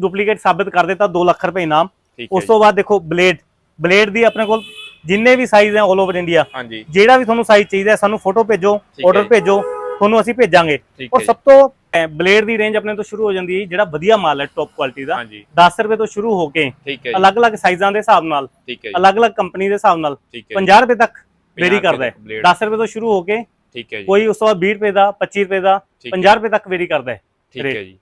Duplicate ਸਾਬਤ ਕਰ ਦਿੱਤਾ 2 ਲੱਖ ਰੁਪਏ ਇਨਾਮ ਉਸ ਤੋਂ ਬਾਅਦ ਦੇਖੋ ਬਲੇਡ ਬਲੇਡ ਦੀ ਆਪਣੇ ਕੋਲ ਜਿੰਨੇ ਵੀ ਸਾਈਜ਼ ਹੈ 올 ਓਵਰ ਇੰਡੀਆ ਜਿਹੜਾ ਵੀ ਤੁਹਾਨੂੰ ਸਾਈਜ਼ ਚਾਹੀਦਾ ਸਾਨੂੰ ਫੋਟੋ ਭੇਜੋ ਆਰਡਰ। ਭੇਜੋ ਤੁਹਾਨੂੰ ਅਸੀਂ ਭੇਜਾਂਗੇ ਔਰ ਸਭ ਤੋਂ ਬਲੇਡ ਦੀ ਰੇਂਜ ਆਪਣੇ ਤੋਂ ਸ਼ੁਰੂ ਹੋ ਜਾਂਦੀ ਹੈ ਜਿਹੜਾ ਵਧੀਆ ਮਾਲ ਹੈ ਟੌਪ ਕੁਆਲਿਟੀ ਦਾ ਹਾਂਜੀ 10 ਰੁਪਏ ਤੋਂ ਸ਼ੁਰੂ ਹੋ ਕੇ ਅਲੱਗ-ਅਲੱਗ ਸਾਈਜ਼ਾਂ ਦੇ ਹਿਸਾਬ ਨਾਲ ਅਲੱਗ-ਅਲੱਗ ਕੰਪਨੀ ਦੇ ਹਿਸਾਬ ਨਾਲ ਠੀਕ ਹੈ ਜੀ 50 ਰੁਪਏ ਤੱਕ ਵੇਰੀ ਕਰਦਾ ਹੈ ਰੁਪਏ ਦਾ blade। 10 ਰੁਪਏ ਤੋਂ ਸ਼ੁਰੂ ਹੋ ਕੇ ਠੀਕ ਹੈ ਜੀ ਕੋਈ ਉਸ ਤੋਂ ਬਾਅਦ 20 ਰੁਪਏ ਦਾ 25 ਰੁਪਏ ਦਾ ਠੀਕ ਹੈ। 50 ਰੁਪਏ ਤੱਕ ਵੇਰੀ ਕਰਦਾ ਹੈ ਠੀਕ ਹੈ ਜੀ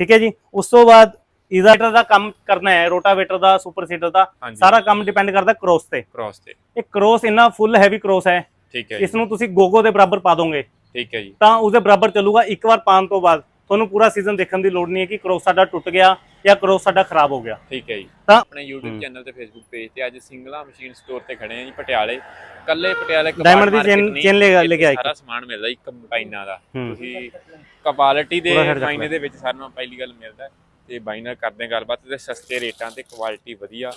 ਠੀਕ ਹੈ ਜੀ ਉਸ ਤੋਂ ਬਾਅਦ ਇਹਦਾ ਦਾ ਕੰਮ ਕਰਨਾ ਹੈ ਰੋਟਾਵੇਟਰ ਦਾ ਸੁਪਰ ਸੀਡਰ ਦਾ ਸਾਰਾ ਕੰਮ ਡਿਪੈਂਡ ਕਰਦਾ ਕ੍ਰੋਸ ਤੇ। ਕ੍ਰਾਸ ਤੇ। ਇਹ ਕ੍ਰੋਸ ਇੰਨਾ ਫੁੱਲ ਹੈਵੀ ਕ੍ਰੋਸ ਹੈ ਠੀਕ ਹੈ ਜੀ। ਇਸ ਨੂੰ ਤੁਸੀਂ ਗੋਗੋ ਦੇ ਬਰਾਬਰ ਪਾ ਦੋਗੇ। ਠੀਕ ਹੈ ਜੀ। ਤਾਂ ਉਸਦੇ ਬਰਾਬਰ ਚੱਲੂਗਾ ਇੱਕ ਵਾਰ ਪਾਉਣ ਤੋਂ ਬਾਅਦ। ਤੁਹਾਨੂੰ ਪੂਰਾ ਸੀਜ਼ਨ ਦੇਖਣ ਦੀ ਲੋੜ ਨਹੀਂ ਹੈ ਕਿ ਕ੍ਰੋਸ ਸਾਡਾ ਟੁੱਟ ਗਿਆ ਜਾਂ ਕ੍ਰੋਸ ਸਾਡਾ ਖਰਾਬ ਹੋ ਗਿਆ। ਠੀਕ ਹੈ ਜੀ। ਤਾਂ ਆਪਣੇ YouTube ਚੈਨਲ ਤੇ Facebook ਪੇਜ ਤੇ ਅੱਜ ਸਿੰਗਲਾ ਮਸ਼ੀਨ ਸਟੋਰ ਤੇ ਖੜੇ ਆ ਜੀ ਪਟਿਆਲੇ। ਕੱਲੇ ਪਟਿਆਲੇ Diamond ਦੀ ਨਹੀਂ, chain ਲੈ- ਕੇ ਆਏ। ਸਾਰਾ ਸਮਾਨ ਮਿਲਦਾ ਜੀ ਕੰਬਾਈਨਾਂ ਦਾ। ਤੁਸੀਂ ਕੁਆਲਿਟੀ ਦੇ ਮਾਇਨੇ। ਦੇ ਵਿੱਚ ਸਾਨੂੰ ਪਹਿਲੀ ਗੱਲ ਮਿਲਦਾ ਤੇ ਬਾਈ ਨਾਲ ਕਰਦੇ ਗੱਲਬਾਤ ਤੇ ਸਸਤੇ ਰੇਟਾਂ ਤੇ ਕੁਆਲਿਟੀ ਵਧੀਆ।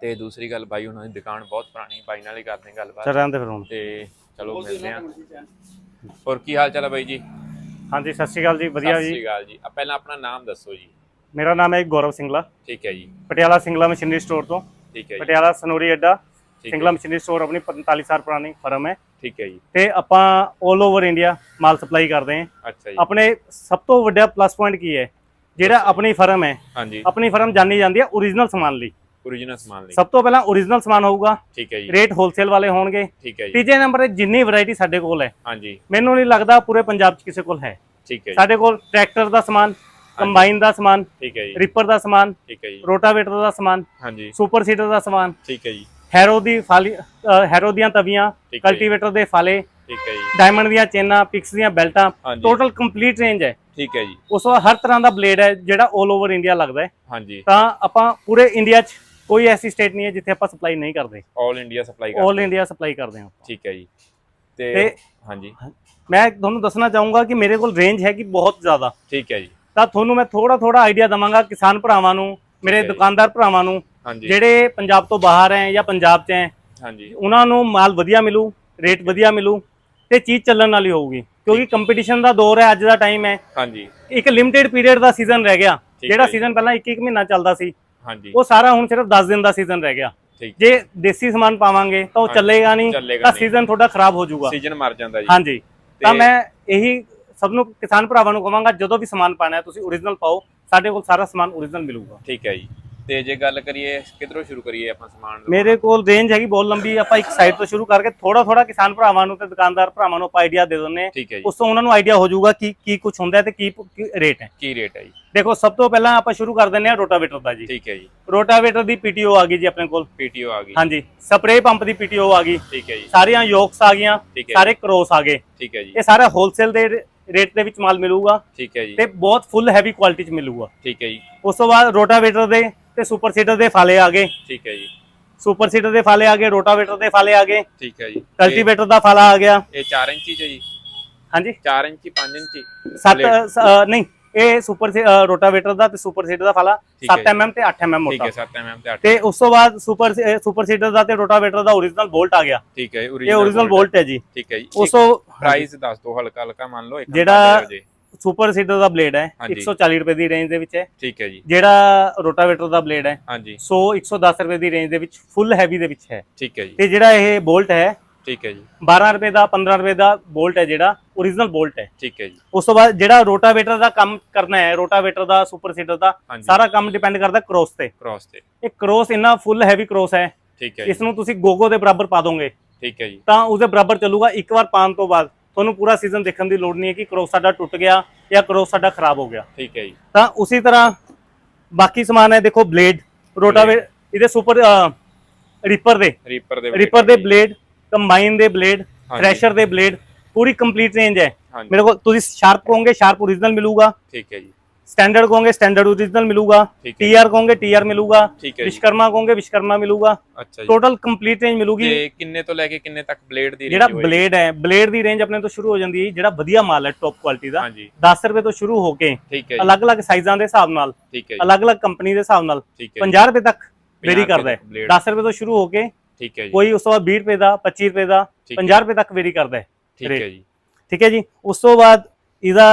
ਤੇ ਦੂਸਰੀ ਗੱਲ ਬਾਈ ਉਹਨਾਂ ਦੀ ਦੁਕਾਨ ਬਹੁਤ ਪੁਰਾਣੀ ਬਾਈ ਨਾਲ ਹੀ ਕਰਦੇ ਗੱਲਬਾਤ। ਚੱਲ ਰਹਿੰਦੇ ਫਿਰ ਹੁਣ। ਤੇ ਚਲੋ ਮਿਲਦੇ ਆ ਹੋਰ ਕੀ ਹਾਲ ਚਾਲ ਹੈ ਬਾਈ ਜੀ? ਹਾਂਜੀ ਸਤਿ ਸ਼੍ਰੀ ਅਕਾਲ ਜੀ ਵਧੀਆ ਸਤਿ ਜੀ ਸ਼੍ਰੀ ਅਕਾਲ ਜੀ। ਆ ਪਹਿਲਾਂ ਆਪਣਾ ਨਾਮ ਦੱਸੋ ਜੀ। ਮੇਰਾ ਨਾਮ ਹੈ ਗੌਰਵ ਸਿੰਗਲਾ। ਠੀਕ ਹੈ ਜੀ। ਪਟਿਆਲਾ ਸਿੰਗਲਾ ਮਸ਼ੀਨਰੀ ਸਟੋਰ ਤੋਂ। ਠੀਕ ਹੈ ਜੀ। ਪਟਿਆਲਾ ਸਨੋਰੀ ਅੱਡਾ। ਸਿੰਗਲਾ ਮਸ਼ੀਨਰੀ ਸਟੋਰ ਆਪਣੀ 45 ਸਾਲ ਪੁਰਾਣੀ ਫਰਮ ਹੈ। ਠੀਕ ਹੈ ਜੀ। ਤੇ ਆਪਾਂ 올 ਓਵਰ ਇੰਡੀਆ ਮਾਲ ਸਪਲਾਈ ਕਰਦੇ ਹਾਂ। ਅੱਛਾ ਜੀ। ਆਪਣੇ ਸਭ ਤੋਂ ਵੱਡਾ ਪਲੱਸ ਪੁਆਇੰਟ ਕੀ ਹੈ? ਜਿਹੜਾ ਆਪਣੀ ਫਰਮ ਹੈ ਹਾਂਜੀ। ਆਪਣੀ ਫਰਮ ਜਾਣੀ ਜਾਂਦੀ ਹੈ ਓਰੀਜਨਲ ਸਮਾਨ ਲਈ। ਓਰੀਜਨਲ ਸਮਾਨ ਲਈ। ਸਭ ਤੋਂ ਪਹਿਲਾਂ ਓਰੀਜਨਲ ਸਮਾਨ ਹੋਊਗਾ। ਠੀਕ ਹੈ ਜੀ। ਰੇਟ ਹੋਲਸੇਲ ਵਾਲੇ ਹੋਣਗੇ। ਠੀਕ ਹੈ ਜੀ। ਤੀਜੇ ਨੰਬਰ ਤੇ ਜਿੰਨੀ ਵੈਰਾਈਟੀ ਸਾਡੇ ਕੋਲ ਹੈ। ਹਾਂਜੀ। ਮੈਨੂੰ ਨਹੀਂ ਲੱਗਦਾ ਪੂਰੇ ਪੰਜਾਬ 'ਚ ਕਿਸੇ ਕੋਲ ਹੈ। ਠੀਕ ਹੈ ਸਾਡੇ ਕੋਲ ਟਰੈਕਟਰ ਦਾ ਸਮਾਨ ਕੰਬਾਈਨ ਦਾ ਸਮਾਨ ਠੀਕ ਹੈ ਜੀ। ਰਿਪਰ ਦਾ ਸਮਾਨ ਠੀਕ ਹੈ ਜੀ। ਰੋਟਾਵੇਟਰ ਦਾ ਸਮਾਨ ਹਾਂਜੀ। ਸੁਪਰ ਸੀਡਰ ਦਾ ਸਮਾਨ ਠੀਕ ਹੈ ਜੀ। ਹੈਰੋ ਦੀ ਫਾਲੀ ਹੈਰੋ ਦੀਆਂ ਤਵੀਆਂ। ਕਲਟੀਵੇਟਰ ਦੇ ਫਾਲੇ ਠੀਕ ਹੈ ਜੀ। ਡਾਇਮੰਡ ਦੀਆਂ ਚੇਨਾਂ ਪਿਕਸ ਦੀਆਂ ਬੈਲਟਾਂ ਟੋਟਲ ਕੰਪਲੀਟ ਰੇਂਜ ਹੈ। ਠੀਕ ਹੈ ਜੀ ਉਸ ਤੋਂ ਬਾਅਦ ਹਰ ਤਰ੍ਹਾਂ ਦਾ ਬਲੇਡ ਹੈ ਜਿਹੜਾ 올 ਓਵਰ ਇੰਡੀਆ ਲੱਗਦਾ ਹੈ ਹਾਂਜੀ ਤਾਂ ਆਪਾਂ ਪੂਰੇ ਇੰਡੀਆ 'ਚ ਕੋਈ ਐਸੀ ਸਟੇਟ ਨਹੀਂ ਹੈ ਜਿੱਥੇ ਆਪਾਂ ਸਪਲਾਈ ਨਹੀਂ ਕਰਦੇ 올 ਇੰਡੀਆ ਸਪਲਾਈ ਕਰ 올 ਇੰਡੀਆ ਸਪਲਾਈ ਕਰਦੇ ਹਾਂ ਠੀਕ ਹੈ ਜੀ ਤੇ ਤੇ ਹਾਂਜੀ ਮੈਂ ਤੁਹਾਨੂੰ ਦੱਸਣਾ ਚਾਹੂੰਗਾ ਕਿ ਮੇਰੇ ਕੋਲ ਰੇਂਜ ਹੈਗੀ ਬਹੁਤ ਜ਼ਿਆਦਾ ਠੀਕ ਹੈ ਜੀ ਤਾਂ ਤੁਹਾਨੂੰ ਮੈਂ ਥੋੜਾ ਥੋੜਾ ਆਈਡੀਆ ਦਵਾਂਗਾ ਕਿਸਾਨ ਭਰਾਵਾਂ ਨੂੰ ਮੇਰੇ ਠੀਕ ਹੈ ਜੀ। ਦੁਕਾਨਦਾਰ ਭਰਾਵਾਂ ਨੂੰ ਹਾਂਜੀ ਜਿਹੜੇ ਪੰਜਾਬ ਤੋਂ ਬਾਹਰ ਹੈ ਜਾਂ ਪੰਜਾਬ 'ਚ ਹੈ ਹਾਂਜੀ ਉਹਨਾਂ ਨੂੰ ਮਾਲ ਵਧੀਆ ਮਿਲੂ ਰੇਟ ਵਧੀਆ ਮਿਲੂ ਤੇ ਚੀਜ਼ ਚੱਲਣ ਵਾਲੀ ਹੋਊਗੀ ਕਿਉਂਕਿ ਕੰਪੀਟੀਸ਼ਨ ਦਾ ਦੌਰ ਹੈ ਅੱਜ ਦਾ ਟਾਈਮ ਹੈ। ਹਾਂਜੀ। ਇੱਕ ਲਿਮਟਿਡ ਪੀਰੀਅਡ ਦਾ ਸੀਜ਼ਨ ਰਹਿ ਗਿਆ ਜਿਹੜਾ। ਸੀਜ਼ਨ ਪਹਿਲਾਂ ਇੱਕ ਇੱਕ ਮਹੀਨਾ ਚੱਲਦਾ ਸੀ ਹਾਂਜੀ। ਉਹ ਸਾਰਾ ਹੁਣ ਸਿਰਫ 10 ਦਿਨ ਦਾ ਸੀਜ਼ਨ ਰਹਿ ਗਿਆ। ਜੇ ਦੇਸੀ ਸਮਾਨ ਪਾਵਾਂਗੇ ਤਾਂ ਉਹ ਚੱਲੇਗਾ ਨਹੀਂ ਤਾਂ। ਸੀਜ਼ਨ ਤੁਹਾਡਾ ਖਰਾਬ ਹੋ ਜਾਊਗਾ। ਸੀਜ਼ਨ ਮਰ ਜਾਂਦਾ ਜੀ। ਹਾਂਜੀ। ਤਾਂ ਮੈਂ ਇਹੀ ਸਭ ਨੂੰ ਕਿਸਾਨ ਭਰਾਵਾਂ ਨੂੰ ਕਹਾਂਗਾ ਜਦੋਂ ਵੀ ਸਮਾਨ ਪਾਣਾ ਹੈ ਤੁਸੀਂ ਓਰੀਜਨਲ ਪਾਓ ਸਾਡੇ ਕੋਲ ਸਾਰਾ ਸਮਾਨ ਓਰੀਜਨਲ ਮਿਲੂਗਾ। ਠੀਕ ਹੈ ਜੀ। ਤੇ ਜੇ ਗੱਲ ਕਰੀਏ ਕਿਧਰੋਂ ਸ਼ੁਰੂ ਕਰੀਏ ਆਪਾਂ ਸਮਾਨ ਮੇਰੇ ਕੋਲ ਰੇਂਜ ਹੈਗੀ ਬਹੁਤ ਲੰਬੀ ਆਪਾਂ ਇੱਕ ਸਾਈਡ ਤੋਂ ਸ਼ੁਰੂ ਕਰਕੇ ਥੋੜਾ ਥੋੜਾ ਕਿਸਾਨ ਭਰਾਵਾਂ ਨੂੰ ਤੇ ਦੁਕਾਨਦਾਰ ਭਰਾਵਾਂ ਨੂੰ ਆਪਾਂ ਆਈਡੀਆ ਦੇ ਠੀਕ ਹੈ ਜੀ। ਉਸ ਤੋਂ ਉਹਨਾਂ ਨੂੰ ਆਈਡੀਆ ਹੋ ਜਾਊਗਾ ਕਿ ਕੀ ਕੁਝ ਹੁੰਦਾ ਹੈ ਤੇ ਕੀ ਰੇਟ ਹੈ। ਕੀ ਰੇਟ ਹੈ ਜੀ? ਦੇਖੋ ਸਭ ਤੋਂ ਪਹਿਲਾਂ ਆਪਾਂ ਸ਼ੁਰੂ ਕਰ ਦਿੰਦੇ ਹਾਂ ਰੋਟਾਵੇਟਰ ਦਾ ਜੀ। ਠੀਕ ਹੈ ਜੀ। ਰੋਟਾਵੇਟਰ ਦੀ ਪੀਟੀਓ ਆ ਗਈ ਜੀ ਆਪਣੇ ਕੋਲ। ਪੀਟੀਓ ਆ ਗਈ। ਹਾਂਜੀ ਸਪਰੇ ਪੰਪ ਦੀ ਪੀਟੀਓ ਆ ਗਈ। ਠੀਕ ਹੈ ਜੀ। ਸਾਰੀਆਂ ਯੋਕਸ ਆ ਗਈਆਂ ਠੀਕ ਹੈ ਸਾਰੇ ਕ੍ਰੋਸ ਆ ਗਏ। ਠੀਕ ਹੈ ਜੀ। ਇਹ ਸਾਰਾ ਹੋਲਸੇਲ ਦੇ ਰੇਟ ਦੇ ਵਿੱਚ ਮਾਲ ਮਿਲੂਗਾ ਠੀਕ ਹੈ ਜੀ। ਤੇ ਬਹੁਤ ਫੁੱਲ ਹੈਵੀ ਕੁਆਲਿਟੀ ਚ ਮਿਲੂਗਾ। ਠੀਕ ਹੈ ਜੀ। ਉਸ ਤੋਂ ਬਾਅਦ ਰੋਟਾਵੇਟਰ ਦੇ ਤੇ ਸੁਪਰ ਸੀਡਰ ਦੇ ਫਾਲੇ ਆ ਗਏ। ਠੀਕ ਹੈ ਜੀ। ਸੁਪਰ ਸੀਡਰ ਦੇ ਫਾਲੇ ਆ ਗਏ ਰੋਟਾਵੇਟਰ ਦੇ ਫਾਲੇ ਆ ਗਏ। ਠੀਕ ਹੈ ਜੀ। ਕਲਟੀਵੇਟਰ ਦਾ ਫਾਲਾ ਆ ਗਿਆ। ਇਹ 4 ਇੰਚੀ ਚ ਜੀ। ਹਾਂਜੀ। 4 ਇੰਚੀ 5 ਇੰਚੀ। 7 ਨਹੀਂ ਇਹ ਸੁਪਰ ਰੋਟਾਵੇਟਰ ਦਾ ਤੇ ਸੁਪਰ ਸੀਡਰ ਦਾ ਫਾਲਾ ਠੀਕ ਹੈ 7 mm ਤੇ 8 mm ਠੀਕ ਮੋਟਾ। ਹੈ 7 mm ਤੇ 8 ਤੇ ਉਸ ਤੋਂ ਬਾਅਦ ਸੁਪਰ ਸੁਪਰ ਸੀਡਰ ਦਾ ਤੇ ਰੋਟਾਵੇਟਰ ਦਾ origignal ਬੋਲਟ ਆ ਗਿਆ। ਠੀਕ ਹੈ ਇਹ origignal ਬੋਲਟ ਹੈ। ਜੀ। ਠੀਕ ਹੈ ਜੀ। ਉਸ ਤੋਂ ਪ੍ਰਾਈਸ ਦੱਸ ਦਿਓ ਹਲਕਾ ਹਲਕਾ ਮੰਨ ਲਓ ਜਿਹੜਾ-। ਸੁਪਰ ਸੀਡਰ ਦਾ ਬਲੇਡ ਹੈ ਹਾਂਜੀ। 140 ਰੁਪਏ ਦੀ ਰੇਂਜ ਦੇ ਵਿੱਚ ਹੈ। ਠੀਕ ਹੈ ਜੀ। ਜਿਹੜਾ ਰੋਟਾਵੇਟਰ ਦਾ ਬਲੇਡ ਹੈ ਹਾਂਜੀ। 100 110 ਰੁਪਏ ਦੀ ਰੇਂਜ ਦੇ ਵਿੱਚ ਫੁੱਲ ਹੈਵੀ ਦੇ ਵਿੱਚ ਹੈ। ਠੀਕ ਹੈ ਜੀ। ਤੇ ਜਿਹੜਾ ਇਹ ਬੋਲਟ ਹੈ ਠੀਕ ਹੈ ਜੀ। 12 ਰੁਪਏ ਦਾ 15 ਰੁਪਏ ਦਾ ਬੋਲਟ ਹੈ ਜਿਹੜਾ origignal ਬੋਲਟ ਹੈ। ਠੀਕ ਹੈ ਜੀ। ਉਸ ਤੋਂ ਬਾਅਦ ਜਿਹੜਾ ਰੋਟਾਵੇਟਰ ਦਾ ਕੰਮ ਕਰਨਾ ਹੈ ਰੋਟਾਵੇਟਰ ਦਾ ਸੁਪਰ ਸੀਡਰ ਦਾ ਸਾਰਾ ਕੰਮ ਡਿਪੈਂਡ ਕਰਦਾ ਕ੍ਰੋਸ ਤੇ। ਕ੍ਰਾਸ ਤੇ। ਇਹ ਕ੍ਰੋਸ ਇੰਨਾ ਫੁੱਲ ਹੈਵੀ ਕ੍ਰੋਸ ਹੈ ਠੀਕ ਹੈ ਜੀ। ਇਸ ਨੂੰ ਤੁਸੀਂ ਗੋਗੋ ਦੇ ਬਰਾਬਰ ਪਾ ਦੋਗੇ। ਠੀਕ ਹੈ ਜੀ। ਤਾਂ ਉਸਦੇ ਬਰਾਬਰ ਚੱਲੂਗਾ ਇੱਕ ਵਾਰ ਪਾਉਣ ਤੋਂ ਬਾਅਦ। ਤੁਹਾਨੂੰ ਪੂਰਾ ਸੀਜ਼ਨ ਦੇਖਣ ਦੀ ਲੋੜ ਨਹੀਂ ਹੈ ਕਿ ਕ੍ਰੋਸ ਸਾਡਾ ਟੁੱਟ ਗਿਆ ਜਾਂ ਕ੍ਰੋਸ ਸਾਡਾ ਖਰਾਬ ਹੋ ਗਿਆ। ਠੀਕ ਹੈ ਜੀ। ਤਾਂ ਉਸੇ ਤਰ੍ਹਾਂ ਬਾਕੀ ਸਮਾਨ ਹੈ ਦੇਖੋ ਬਲੇਡ ਰੋਟਾਵੇ ਇਹਦੇ ਸੁਪਰ ਰਿਪਰ ਦੇ। ਰੀਪਰ ਦੇ ਰਿਪਰ ਦੇ ਬਲੇਡ ਕੰਬਾਈਨ ਦੇ ਬਲੇਡ। ਥ੍ਰੈਸ਼ਰ ਦੇ ਬਲੇਡ ਪੂਰੀ ਕੰਪਲੀਟ ਰੇਂਜ ਹੈ। ਮੇਰੇ ਕੋਲ ਤੁਸੀਂ ਸ਼ਾਰਪ ਕਹੋਗੇ ਸ਼ਾਰਪ origignal ਮਿਲੂਗਾ। ਠੀਕ ਹੈ ਜੀ। ਸਟੈਂਡਰਡ ਕਹੋਗੇ ਸਟੈਂਡਰਡ origignal ਮਿਲੂਗਾ। ਠੀਕ ਹੈ ਟੀਆਰ ਕਹੋਗੇ ਟੀਆਰ ਮਿਲੂਗਾ। ਠੀਕ ਹੈ ਜੀ। ਵਿਸ਼ਕਰਮਾ ਕਹੋਗੇ ਵਿਸ਼ਕਰਮਾ ਮਿਲੂਗਾ। ਟੋਟਲ ਕੰਪਲੀਟ ਰੇਂਜ ਮਿਲੂਗੀ। ਤੇ ਕਿੰਨੇ ਤੋਂ ਲੈ ਕੇ ਕਿੰਨੇ ਤੱਕ ਬਲੇਡ ਦੀ ਜਿਹੜਾ? ਬਲੇਡ ਹੈ ਬਲੇਡ ਦੀ ਰੇਂਜ ਆਪਣੇ ਤੋਂ ਸ਼ੁਰੂ ਹੋ ਜਾਂਦੀ ਹੈ ਜਿਹੜਾ ਵਧੀਆ ਮਾਲ ਹੈ ਟੌਪ ਕੁਆਲਿਟੀ ਦਾ। ਹਾਂਜੀ। 10 ਰੁਪਏ ਤੋਂ ਸ਼ੁਰੂ ਹੋ ਕੇ ਅਲੱਗ-ਅਲੱਗ ਸਾਈਜ਼ਾਂ ਦੇ ਹਿਸਾਬ ਨਾਲ ਅਲੱਗ-ਅਲੱਗ ਕੰਪਨੀ ਦੇ ਹਿਸਾਬ ਨਾਲ ਠੀਕ ਹੈ ਜੀ। 50 ਰੁਪਏ ਤੱਕ ਵੇਰੀ ਕਰਦਾ ਹੈ। ਤੱਕ blade। 10 ਰੁਪਏ ਤੋਂ ਸ਼ੁਰੂ ਹੋ ਕੇ ਠੀਕ ਹੈ ਜੀ। ਕੋਈ ਉਸ ਤੋਂ ਬਾਅਦ 20 ਰੁਪਏ ਦਾ 25 ਰੁਪਏ ਦਾ ਠੀਕ ਹੈ। 50 ਰੁਪਏ ਤੱਕ ਵੇਰੀ ਕਰਦਾ ਹੈ ਠੀਕ ਹੈ ਜੀ। ਠੀਕ ਹੈ ਜੀ। ਉਸ ਤੋਂ ਬਾਅਦ ਇਹਦਾ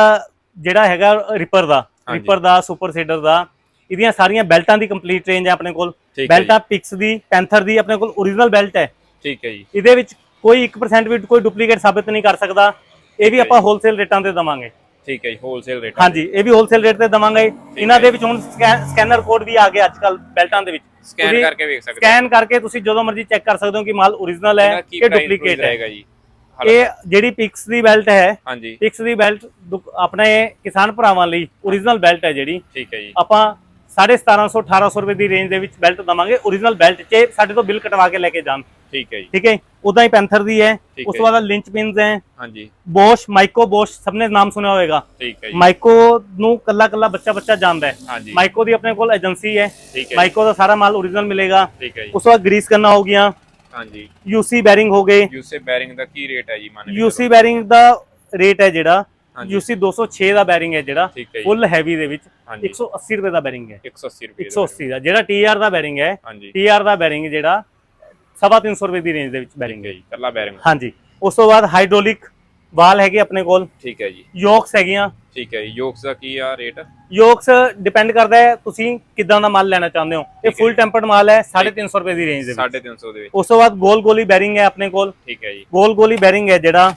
ਜਿਹੜਾ ਹੈਗਾ ਰਿਪਰ ਦਾ। ਰਿਪਰ ਦਾ ਸੁਪਰ ਸੀਡਰ ਦਾ ਇਹਦੀਆਂ ਸਾਰੀਆਂ ਬੈਲਟਾਂ ਦੀ ਕੰਪਲੀਟ ਰੇਂਜ ਹੈ ਆਪਣੇ ਕੋਲ। ਹੈ ਬੈਲਟਾਂ ਪਿਕਸ ਦੀ ਪੈਂਥਰ ਦੀ ਆਪਣੇ ਕੋਲ ਓਰੀਜਨਲ ਬੈਲਟ ਹੈ। ਠੀਕ ਹੈ ਜੀ। ਇਹਦੇ ਵਿੱਚ ਕੋਈ 1% ਵੀ ਕੋਈ ਡੁਪਲੀਕੇਟ ਸਾਬਿਤ ਨਹੀਂ ਕਰ ਸਕਦਾ। ਇਹ ਵੀ ਆਪਾਂ ਹੋਲਸੇਲ ਰੇਟਾਂ ਤੇ ਦਵਾਂਗੇ। ਠੀਕ ਹੈ ਜੀ ਹੋਲਸੇਲ ਰੇਟ ਹਾਂਜੀ ਇਹ ਵੀ ਹੋਲਸੇਲ ਰੇਟ ਤੇ ਦਵਾਂਗੇ। ਇਹਨਾਂ ਦੇ ਵਿੱਚ ਹੁਣ ਸਕੈਨਰ ਕੋਡ ਵੀ ਆ ਗਿਆ ਅੱਜ ਕੱਲ ਬੈਲਟਾਂ ਦੇ ਵਿੱਚ। ਸਕੈਨ ਕਰਕੇ ਵੇਖ ਸਕਦੇ ਸਕੈਨ ਕਰਕੇ ਤੁਸੀਂ ਜਦੋਂ ਮਰਜ਼ੀ ਚੈੱਕ ਕਰ ਸਕਦੇ ਹੋ ਕਿ ਮਾਲ ਇਹਦਾ ਹੈ ਕੀ ਡੁਪਲੀਕੇਟ ਹੈ। ਇਹ ਜਿਹੜੀ ਪਿਕਸ ਦੀ ਬੈਲਟ ਹੈ ਹਾਂਜੀ। ਪਿਕਸ ਦੀ ਬੈਲਟ ਆਪਣੇ ਕਿਸਾਨ ਭਰਾਵਾਂ ਲਈ ਓਰੀਜਨਲ ਬੈਲਟ ਹੈ ਜਿਹੜੀ। ਠੀਕ ਹੈ ਜੀ। ਆਪਾਂ 1750 1800 ਰੁਪਏ ਦੀ ਰੇਂਜ ਦੇ ਵਿੱਚ ਬੈਲਟ ਦਵਾਂਗੇ ਓਰੀਜਨਲ ਬੈਲਟ 'ਚ ਸਾਡੇ ਤੋਂ ਬਿੱਲ ਕਟਵਾ ਕੇ ਲੈ ਕੇ ਜਾਣ। ਠੀਕ ਹੈ ਜੀ। ਠੀਕ ਹੈ ਉਦਾਂ ਹੀ ਪੈਂਥਰ ਦੀ ਹੈ ਉਸ ਤੋਂ ਬਾਅਦ ਲਿੰਚ ਪਿੰਸ ਹੈ ਹਾਂਜੀ। ਬੋਸ਼ ਮਾਈਕੋ ਬੋਸ਼ ਸਭ ਨੇ ਨਾਮ ਸੁਣਿਆ ਹੋਵੇਗਾ। ਠੀਕ ਹੈ ਜੀ। ਮਾਈਕੋ ਨੂੰ ਕੱਲਾ ਕੱਲਾ ਬੱਚਾ ਬੱਚਾ ਜਾਣਦਾ ਹੈ। ਹਾਂਜੀ। ਮਾਈਕੋ ਦੀ ਆਪਣੇ ਕੋਲ ਏਜੰਸੀ ਹੈ। ਠੀਕ ਹੈ ਜੀ। ਮਾਈਕੋ ਦਾ ਸਾਰਾ ਮਾਲ ਓਰੀਜਨਲ ਮਿਲੇਗਾ। ਠੀਕ ਹੈ ਜੀ। ਉਸ ਤੋਂ ਬਾਅਦ ਗਰੀਸ ਕਰਨਾ ਹੋ ਗਿਆ ਹਾਂਜੀ। ਯੂਸੀ ਬੈਰਿੰਗ ਹੋ ਗਏ। ਯੂਸੇ ਬੈਰਿੰਗ ਦਾ ਕੀ ਰੇਟ ਹੈ ਜੀ ਮੰਨ ਕੇ ਯੂਸੀ ਬੈਰਿੰਗ ਦਾ ਰੇਟ ਹੈ ਜਿਹੜਾ। ਯੂਸੀ 206 ਦਾ ਬੈਰਿੰਗ ਹੈ ਜਿਹੜਾ। ਫੁੱਲ ਹੈਵੀ ਦੇ ਵਿੱਚ। ਹਾਂਜੀ। 180 ਰੁਪਏ ਦਾ ਬੈਰਿੰਗ ਹੈ। 180 ਰੁਪਏ ਦਾ 180 ਦਾ। ਜਿਹੜਾ ਟੀਆਰ ਦਾ ਬੈਰਿੰਗ ਹੈ ਹਾਂਜੀ। ਟੀਆਰ ਦਾ ਬੈਰਿੰਗ ਜਿਹੜਾ 350 ਰੁਪਏ ਦੀ ਰੇਂਜ ਦੇ ਵਿੱਚ ਠੀਕ ਬੈਰਿੰਗ ਹੈ ਹੈ। ਜੀ। ਕੱਲਾ ਬੈਰਿੰਗ ਹਾਂਜੀ। ਉਸ ਤੋਂ ਬਾਅਦ ਹਾਈਡ੍ਰੋਲਿਕ ਵਾਲ ਹੈਗੇ ਆਪਣੇ ਕੋਲ। ਠੀਕ ਹੈ ਜੀ। ਯੋਕਸ ਹੈਗੀਆਂ। ਠੀਕ ਹੈ ਜੀ। ਯੋਕਸ ਦਾ ਕੀ ਆ ਰੇਟ? ਯੋਕਸ ਡਿਪੈਂਡ ਕਰਦਾ ਹੈ ਤੁਸੀਂ ਕਿੱਦਾਂ ਦਾ ਮਾਲ ਲੈਣਾ ਚਾਹੁੰਦੇ ਹੋ। ਇਹ ਫੁੱਲ ਟੈਂਪਰਡ ਮਾਲ ਹੈ 350 ਰੁਪਏ ਦੀ ਰੇਂਜ ਦੇ ਵਿੱਚ। 350 ਦੇ ਵਿੱਚ। ਉਸ ਤੋਂ ਬਾਅਦ ਗੋਲ ਗੋਲੀ ਬੈਰਿੰਗ ਹੈ ਆਪਣੇ ਕੋਲ। ਠੀਕ ਹੈ ਜੀ। ਗੋਲ ਗੋਲੀ ਬੈਰਿੰਗ ਹੈ ਜਿਹੜਾ।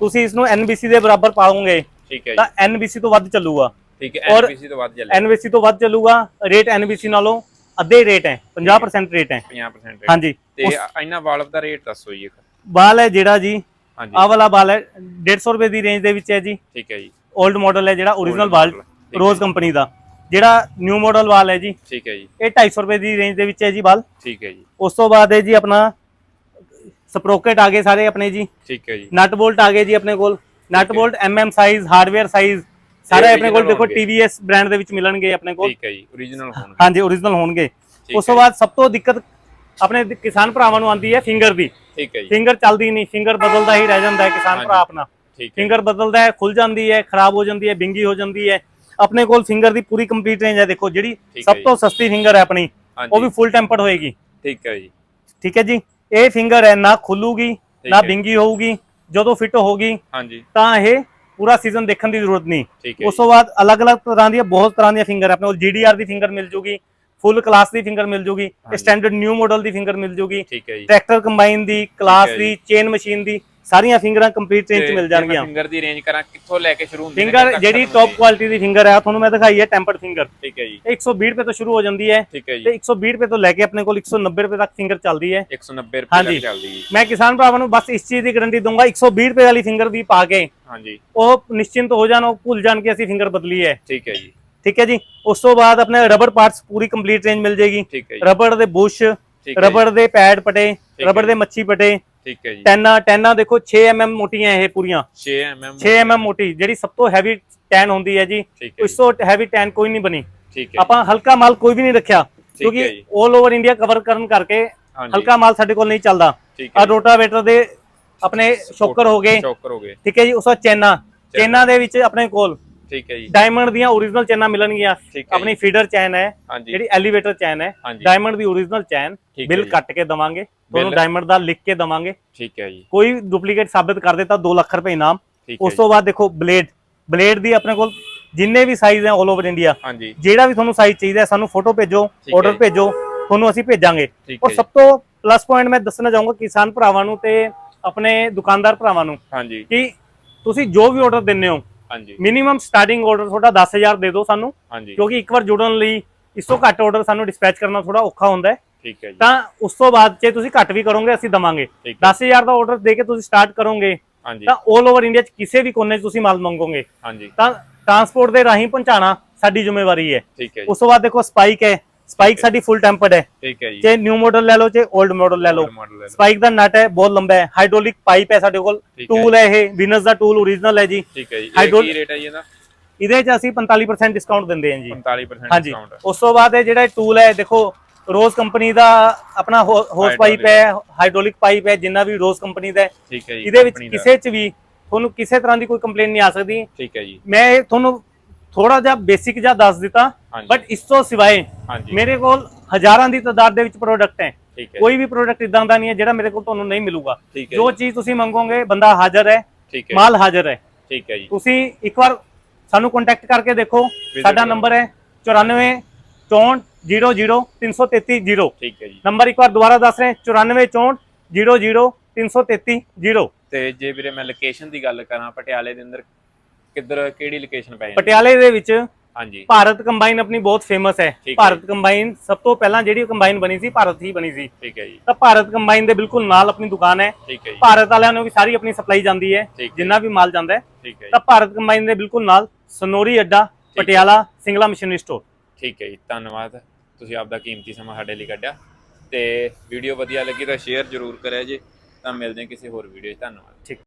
ਤੁਸੀਂ ਇਸ ਨੂੰ NBC ਦੇ ਬਰਾਬਰ ਪਾਓਗੇ ਠੀਕ ਹੈ ਤਾਂ ਜੀ। NBC ਤੋਂ ਵੱਧ ਚੱਲੂਗਾ। ਠੀਕ ਹੈ ਐਨਪੀਸੀ ਤੋਂ ਵੱਧ ਚੱਲੇ NBC ਤੋਂ ਵੱਧ ਚੱਲੂਗਾ ਰੇਟ NBC ਨਾਲੋਂ ਅੱਧੇ ਰੇਟ ਹੈ 50% ਰੇਟ ਹੈ। 50% ਰੇਟ ਹਾਂਜੀ। ਤੇ ਇਹਨਾਂ ਵਾਲਵ ਦਾ ਰੇਟ ਦੱਸੋ ਜੀ ਇੱਕ। ਬਾਲ ਹੈ ਜਿਹੜਾ ਜੀ ਆਹ ਵਾਲਾ ਬਾਲ ਹੈ 150 ਰੁਪਏ ਦੀ ਰੇਂਜ ਦੇ ਵਿੱਚ ਹੈ ਜੀ। ਠੀਕ ਹੈ ਜੀ। 올ਡ ਮਾਡਲ ਹੈ ਜਿਹੜਾ origignal ਠੀਕ ਰੋਜ਼ ਕੰਪਨੀ ਦਾ। ਜਿਹੜਾ ਨਿਊ ਮਾਡਲ ਵਾਲ ਹੈ ਜੀ ਠੀਕ ਹੈ ਜੀ। ਇਹ 250 ਰੁਪਏ ਦੀ ਰੇਂਜ ਦੇ ਵਿੱਚ ਹੈ ਜੀ ਬਾਲ ਠੀਕ ਹੈ ਜੀ। ਉਸ ਤੋਂ ਬਾਅਦ ਹੈ ਜੀ ਆਪਣਾ ਸਪਰੋਕਟ ਆ ਗਏ ਸਾਰੇ ਆਪਣੇ ਜੀ। ਠੀਕ ਹੈ ਜੀ। ਨਟ ਬੋਲਟ ਆ ਗਏ ਜੀ ਆਪਣੇ ਕੋਲ। Nut bolt MM size hardware size ਸਾਰੇ ਆਪਣੇ ਕੋਲ ਦੇਖੋ। TVS ਬ੍ਰਾਂਡ ਦੇ ਵਿੱਚ ਮਿਲਣਗੇ ਆਪਣੇ ਕੋਲ। ਠੀਕ ਹੈ ਜੀ origignal ਹੋਣਗੇ। ਹਾਂਜੀ origignal ਹੋਣਗੇ। ਉਸ ਤੋਂ ਬਾਅਦ ਸਭ ਤੋਂ ਦਿੱਕਤ ਆਪਣੇ ਕਿਸਾਨ ਭਰਾਵਾਂ ਨੂੰ ਆਉਂਦੀ ਹੈ ਫਿੰਗਰ ਦੀ। ਠੀਕ ਹੈ ਜੀ। ਫਿੰਗਰ ਚੱਲਦੀ ਨਹੀਂ ਫਿੰਗਰ ਬਦਲਦਾ ਹੀ ਰਹਿ ਜਾਂਦਾ ਹੈ ਕਿਸਾਨ। ਭਰਾ ਆਪਣਾ। ਫਿੰਗਰ ਬਦਲਦਾ ਹੈ ਖੁੱਲ ਜਾਂਦੀ ਹੈ ਖਰਾਬ ਹੋ ਜਾਂਦੀ ਹੈ ਬਿੰਗੀ ਹੋ ਜਾਂਦੀ ਹੈ। ਆਪਣੇ ਕੋਲ ਫਿੰਗਰ ਦੀ ਪੂਰੀ ਕੰਪਲੀਟ ਰੇਂਜ ਹੈ ਦੇਖੋ ਜਿਹੜੀ ਸਭ ਤੋਂ ਸਸਤੀ ਫਿੰਗਰ ਹੈ ਆਪਣੀ ਉਹ ਵੀ ਫੁੱਲ ਟੈਂਪਰਡ ਹੋਏਗੀ। ਠੀਕ ਹੈ ਜੀ। ਠੀਕ ਹੈ ਜੀ? ਇਹ ਫਿੰਗਰ ਹੈ ਨਾ ਖੁੱਲੂਗੀ ਨਾ। ਬਿੰਗੀ ਹੋਊਗੀ ਜਦੋਂ ਫਿੱਟ ਹੋਊਗੀ ਹਾਂਜੀ। ਤਾਂ ਇਹ ਪੂਰਾ ਸੀਜ਼ਨ ਦੇਖਣ ਦੀ ਜ਼ਰੂਰਤ ਨਹੀਂ। ਉਸ ਤੋਂ ਬਾਅਦ ਅਲੱਗ-ਅਲੱਗ ਤਰ੍ਹਾਂ ਦੀਆਂ ਬਹੁਤ ਤਰ੍ਹਾਂ ਦੀਆਂ ਫਿੰਗਰ ਆਪਣੇ ਕੋਲ GDR ਦੀ ਫਿੰਗਰ ਮਿਲ ਜੂਗੀ ਫੁੱਲ ਕਲਾਸ ਦੀ ਫਿੰਗਰ ਮਿਲ ਜੂਗੀ। ਸਟੈਂਡਰਡ ਨਿਊ ਮਾਡਲ ਦੀ ਫਿੰਗਰ ਮਿਲ ਜੂਗੀ ਹੈ ਟਰੈਕਟਰ ਕੰਬਾਈਨ ਦੀ ਕਲਾਸ ਹੈ ਦੀ ਚੇਨ ਮਸ਼ੀਨ ਦੀ ਸਾਰੀਆਂ ਫਿੰਗਰਾਂ ਕੰਪਲੀਟ ਰੇਂਜ 'ਚ ਮਿਲ ਜਾਣਗੀਆਂ। ਫਿੰਗਰ ਦੀ ਰੇਂਜ ਕਰਾਂ ਕਿੱਥੋਂ ਲੈ ਕੇ ਸ਼ੁਰੂ ਹੁੰਦੀ ਫਿੰਗਰ ਜਿਹੜੀ ਟੌਪ ਕੁਆਲਿਟੀ ਦੀ ਫਿੰਗਰ ਹੈ ਤੁਹਾਨੂੰ ਮੈਂ ਦਿਖਾਈ ਹੈ ਟੈਂਪਰਡ ਫਿੰਗਰ ਠੀਕ ਹੈ ਜੀ। ਇਹ 120 ਰੁਪਏ ਤੋਂ ਸ਼ੁਰੂ ਹੋ ਜਾਂਦੀ ਹੈ ਠੀਕ ਹੈ ਤੇ ਜੀ 120 ਰੁਪਏ ਤੋਂ ਲੈ ਕੇ ਆਪਣੇ ਕੋਲ 190 ਰੁਪਏ ਤੱਕ ਫਿੰਗਰ ਚੱਲਦੀ ਹੈ। 190 ਰੁਪਏ। ਤੱਕ ਚੱਲਦੀ ਜੀ ਮੈਂ ਕਿਸਾਨ ਭਰਾਵਾਂ ਨੂੰ ਬਸ ਇਸ ਚੀਜ਼ ਦੀ ਗਾਰੰਟੀ ਦਊਂਗਾ 120 ਰੁਪਏ ਵਾਲੀ ਫਿੰਗਰ ਵੀ ਪਾ ਕੇ ਹਾਂਜੀ। ਉਹ ਨਿਸ਼ਚਿੰਤ ਹੋ ਜਾਣ ਉਹ ਭੁੱਲ ਜਾਣ ਕਿ ਅਸੀਂ ਫਿੰਗਰ ਬਦਲੀ ਹੈ। ਠੀਕ ਹੈ ਜੀ। ਠੀਕ ਹੈ ਜੀ? ਉਸ ਤੋਂ ਬਾਅਦ ਆਪਣੇ ਰਬੜ ਪਾਰਟਸ ਪੂਰੀ ਕੰਪਲੀਟ ਰੇਂਜ ਮਿਲ ਜਾਏਗੀ। ਠੀਕ ਹੈ ਜੀ। ਰਬੜ ਦੇ ਬੁਸ਼ ਰਬੜ ਦੇ ਪੈਡ ਪਟੇ ਰਬੜ। ਦੇ ਮੱਛੀ ਪਟੇ ਠੀਕ ਹੈ ਜੀ। ਟੈਨਾ ਟੈਨਾ ਦੇਖੋ 6 mm ਮੋਟੀਆਂ ਇਹ ਪੂਰੀਆਂ। 6 mm 6 mm ਮੋਟੀ ਜਿਹੜੀ ਸਭ ਤੋਂ ਹੈਵੀ ਟੈਨ ਹੁੰਦੀ ਹੈ ਜੀ ਇਸ ਤੋਂ ਹੈਵੀ ਟੈਨ ਕੋਈ ਨਹੀਂ ਬਣੀ। ਠੀਕ ਹੈ ਆਪਾਂ ਹਲਕਾ ਮਾਲ ਕੋਈ ਵੀ ਨਹੀਂ ਰੱਖਿਆ ਕਿਉਂਕਿ। 올 ਓਵਰ ਇੰਡੀਆ ਕਵਰ ਕਰਨ ਕਰਕੇ ਹਲਕਾ ਮਾਲ ਸਾਡੇ ਕੋਲ ਨਹੀਂ ਚੱਲਦਾ। ਆ ਰੋਟਾਵੇਟਰ ਦੇ ਆਪਣੇ ਸ਼ੋਕਰ ਹੋ ਗਏ। ਸ਼ੋਕਰ ਹੋ ਗਏ। ਠੀਕ ਹੈ ਜੀ ਉਸ ਤੋਂ ਚੈਨਾ। ਚੈਨਾ ਦੇ ਵਿੱਚ ਆਪਣੇ ਕੋਲ ਠੀਕ ਹੈ ਜੀ। ਡਾਇਮੰਡ ਦੀਆਂ ਓਰੀਜਨਲ ਚੈਨਾਂ ਮਿਲਣਗੀਆਂ। ਆਪਣੀ ਫੀਡਰ ਚੈਨ ਹੈ ਜਿਹੜੀ ਐਲੀਵੇਟਰ ਚੈਨ ਹੈ ਡਾਇਮੰਡ ਦੀ ਓਰੀਜਨਲ ਚੈਨ ਬਿੱਲ। ਕੱਟ ਕੇ ਦਵਾਂਗੇ ਤੁਹਾਨੂੰ ਡਾਇਮੰਡ ਦਾ ਲਿਖ ਕੇ ਦਵਾਂਗੇ। ਠੀਕ ਹੈ ਜੀ। ਕੋਈ ਡੁਪਲੀਕੇਟ ਸਾਬਿਤ ਕਰ ਦਿੱਤਾ 2 ਲੱਖ ਰੁਪਏ ਇਨਾਮ। ਉਸ ਤੋਂ ਬਾਅਦ ਦੇਖੋ ਬਲੇਡ ਬਲੇਡ ਦੀ ਆਪਣੇ ਕੋਲ ਜਿੰਨੇ ਵੀ ਸਾਈਜ਼ ਹੈ 올 ਓਵਰ ਇੰਡੀਆ ਜਿਹੜਾ ਵੀ ਤੁਹਾਨੂੰ ਸਾਈਜ਼ ਚਾਹੀਦਾ ਸਾਨੂੰ ਫੋਟੋ ਭੇਜੋ ਆਰਡਰ। ਭੇਜੋ ਤੁਹਾਨੂੰ ਅਸੀਂ ਭੇਜਾਂਗੇ। ਔਰ ਸਭ ਤੋਂ ਪਲੱਸ ਪੁਆਇੰਟ ਮੈਂ ਦੱਸਣਾ ਚਾਹੂੰਗਾ ਕਿਸਾਨ ਭਰਾਵਾਂ ਨੂੰ ਤੇ ਆਪਣੇ ਦੁਕਾਨਦਾਰ ਭਰਾਵਾਂ ਨੂੰ ਹਾਂਜੀ। ਕਿ ਤੁਸੀਂ ਜੋ ਵੀ ਆਰਡਰ ਦਿੰਦੇ ਹੋ ਹਾਂਜੀ। ਮਿਨੀਮਮ ਸਟਾਰਟਿੰਗ ਆਰਡਰ ਤੁਹਾਡਾ 10000 ਦੇ ਦਿਓ ਸਾਨੂੰ ਹਾਂਜੀ। ਕਿਉਂਕਿ ਇੱਕ ਵਾਰ ਜੁੜਨ ਲਈ ਇਸ ਤੋਂ ਘੱਟ ਆਰਡਰ ਸਾਨੂੰ ਡਿਸਪੈਚ ਕਰਨਾ ਥੋੜਾ ਔਖਾ ਹੁੰਦਾ ਹੈ। ਠੀਕ ਹੈ ਜੀ। ਤਾਂ ਉਸ ਤੋਂ ਬਾਅਦ ਜੇ ਤੁਸੀਂ ਘੱਟ ਵੀ ਕਰੋਗੇ ਅਸੀਂ ਦਵਾਂਗੇ। ਠੀਕ ਹੈ। 10000 ਦਾ ਆਰਡਰ ਦੇ ਕੇ ਤੁਸੀਂ ਸਟਾਰਟ ਕਰੋਗੇ ਹਾਂਜੀ। ਤਾਂ 올 ਓਵਰ ਇੰਡੀਆ 'ਚ ਕਿਸੇ ਵੀ ਕੋਨੇ 'ਚ ਤੁਸੀਂ ਮਾਲ ਮੰਗੋਗੇ। ਹਾਂਜੀ। ਤਾਂ ਟਰਾਂਸਪੋਰਟ ਦੇ ਰਾਹੀਂ ਪਹੁੰਚਾਉਣਾ ਸਾਡੀ ਜ਼ਿੰਮੇਵਾਰੀ ਹੈ। ਠੀਕ ਹੈ ਜੀ। ਉਸ ਤੋਂ ਬਾਅਦ ਦੇਖੋ ਸਪਾਈਕ ਹੈ। ਸਪਾਈਕ ਸਾਡੀ ਫੁੱਲ ਟੈਂਪਰਡ ਹੈ। ਠੀਕ ਹੈ ਜੀ। ਚਾਹੇ ਨਿਊ ਮਾਡਲ ਲੈ ਲਓ ਚਾਹੇ 올ਡ ਮਾਡਲ ਲੈ ਲਓ। ਸਪਾਈਕ ਦਾ ਨਟ ਹੈ ਬਹੁਤ ਲੰਬਾ ਹੈ। ਹਾਈਡ੍ਰੋਲਿਕ ਪਾਈਪ ਹੈ ਸਾਡੇ ਕੋਲ। ਟੂਲ ਹੈ। ਇਹ। ਵਿਨਸ ਦਾ ਟੂਲ ਓਰੀਜਨਲ ਹੈ ਜੀ। ਠੀਕ ਹੈ ਜੀ। ਕੀ ਰੇਟ ਹੈ ਜੀ ਇਹਦਾ? ਇਹਦੇ 'ਚ ਅਸੀਂ 45% ਡਿਸਕਾਊਂਟ ਦਿੰਦੇ ਹਾਂ ਜੀ। 45% ਹਾਂਜੀ। ਡਿਸਕਾਊਂਟ ਉਸ ਤੋਂ ਬਾਅਦ ਇਹ ਜਿਹੜਾ ਟੂਲ ਹੈ ਦੇਖੋ ਰੋਜ਼ ਕੰਪਨੀ ਦਾ ਆਪਣਾ ਹੋਸ ਪਾਈਪ ਹੈ ਹਾਈਡ੍ਰੋਲਿਕ ਪਾਈਪ ਹੈ ਜਿੰਨਾ ਵੀ ਰੋਜ਼ ਕੰਪਨੀ ਦਾ ਠੀਕ ਹੈ ਜੀ ਇਹਦੇ ਵਿੱਚ। ਕਿਸੇ 'ਚ ਵੀ ਤੁਹਾਨੂੰ ਕਿਸੇ ਤਰ੍ਹਾਂ ਦੀ ਕੋਈ ਕੰਪਲੇਂਟ ਨਹੀਂ ਆ ਸਕਦੀ। ਠੀਕ ਹੈ ਜੀ। ਮੈਂ ਤੁਹਾਨੂੰ ਥੋੜਾ ਜਿਹਾ ਬੇਸਿਕ ਜਿਹਾ ਦੱਸ ਦਿੱਤਾ ਬਟ ਇਸ ਤੋਂ ਸਿਵਾਏ ਮੇਰੇ ਕੋਲ ਹਜ਼ਾਰਾਂ ਦੀ ਤਾਦਾਦ ਦੇ ਵਿੱਚ ਪ੍ਰੋਡਕਟ ਹੈ। ਕੋਈ ਵੀ ਪ੍ਰੋਡਕਟ ਇਦਾਂ ਦਾ ਨਹੀਂ ਹੈ ਜਿਹੜਾ ਮੇਰੇ ਕੋਲ ਤੁਹਾਨੂੰ ਨਹੀਂ ਮਿਲੂਗਾ। ਜੋ ਚੀਜ਼ ਤੁਸੀਂ ਮੰਗੋਗੇ ਬੰਦਾ ਹਾਜ਼ਰ ਹੈ ਮਾਲ ਹਾਜ਼ਰ ਹੈ। ਠੀਕ ਹੈ ਜੀ। ਤੁਸੀਂ ਇੱਕ ਵਾਰ ਸਾਨੂੰ ਕੰਟੈਕਟ ਕਰਕੇ ਦੇਖੋ। ਸਾਡਾ। ਨੰਬਰ ਹੈ 94 64000330 ਠੀਕ ਹੈ ਜੀ। ਨੰਬਰ ਇੱਕ ਵਾਰ ਦੁਬਾਰਾ ਦੱਸ ਰਹੇ 9464000330 ਤੇ ਜੇ ਵੀਰੇ ਮੈਂ ਲੋਕੇਸ਼ਨ ਦੀ ਗੱਲ ਕਰਾਂ ਪਟਿਆਲੇ ਦੇ ਅੰਦਰ ਕਿੱਧਰ ਕਿਹੜੀ ਲੋਕੇਸ਼ਨ ਪੈ ਜਾਂਦੀ? ਪਟਿਆਲੇ ਦੇ ਵਿੱਚ ਹਾਂਜੀ। ਭਾਰਤ ਕੰਬਾਈਨ ਆਪਣੀ ਬਹੁਤ ਫੇਮਸ ਹੈ। ਭਾਰਤ ਕੰਬਾਈਨ ਸਭ ਤੋਂ ਪਹਿਲਾਂ ਜਿਹੜੀ ਕੰਬਾਈਨ ਬਣੀ ਸੀ ਭਾਰਤ ਹੀ ਬਣੀ ਸੀ। ਠੀਕ ਹੈ ਜੀ। ਤਾਂ ਭਾਰਤ ਕੰਬਾਈਨ ਦੇ ਬਿਲਕੁਲ ਨਾਲ ਆਪਣੀ ਦੁਕਾਨ ਹੈ। ਠੀਕ ਹੈ ਜੀ। ਭਾਰਤ ਵਾਲਿਆਂ ਨੂੰ ਵੀ ਸਾਰੀ ਆਪਣੀ ਸਪਲਾਈ ਜਾਂਦੀ ਹੈ। ਜਿੰਨਾ ਵੀ ਮਾਲ ਜਾਂਦਾ ਹੈ। ਠੀਕ ਹੈ ਤਾਂ ਭਾਰਤ ਕੰਬਾਈਨ ਦੇ ਬਿਲਕੁਲ ਨਾਲ ਸਨੋਰੀ ਅੱਡਾ ਪਟਿਆਲਾ ਸਿੰਗਲਾ ਮਸ਼ੀਨਰੀ ਸਟੋਰ ਠੀਕ ਹੈ ਜੀ ਧੰਨਵਾਦ। ਤੁਸੀਂ ਆਪਦਾ ਕੀਮਤੀ ਸਮਾਂ ਸਾਡੇ ਲਈ ਕੱਢਿਆ। ਤੇ ਵੀਡੀਓ ਵਧੀਆ ਲੱਗੀ ਤਾਂ ਸ਼ੇਅਰ ਜ਼ਰੂਰ ਕਰਿਆ ਜੀ। ਤਾਂ ਮਿਲਦੇ ਹਾਂ ਕਿਸੇ ਹੋਰ ਵੀਡੀਓ 'ਚ। ਧੰਨਵਾਦ। ਠੀਕ।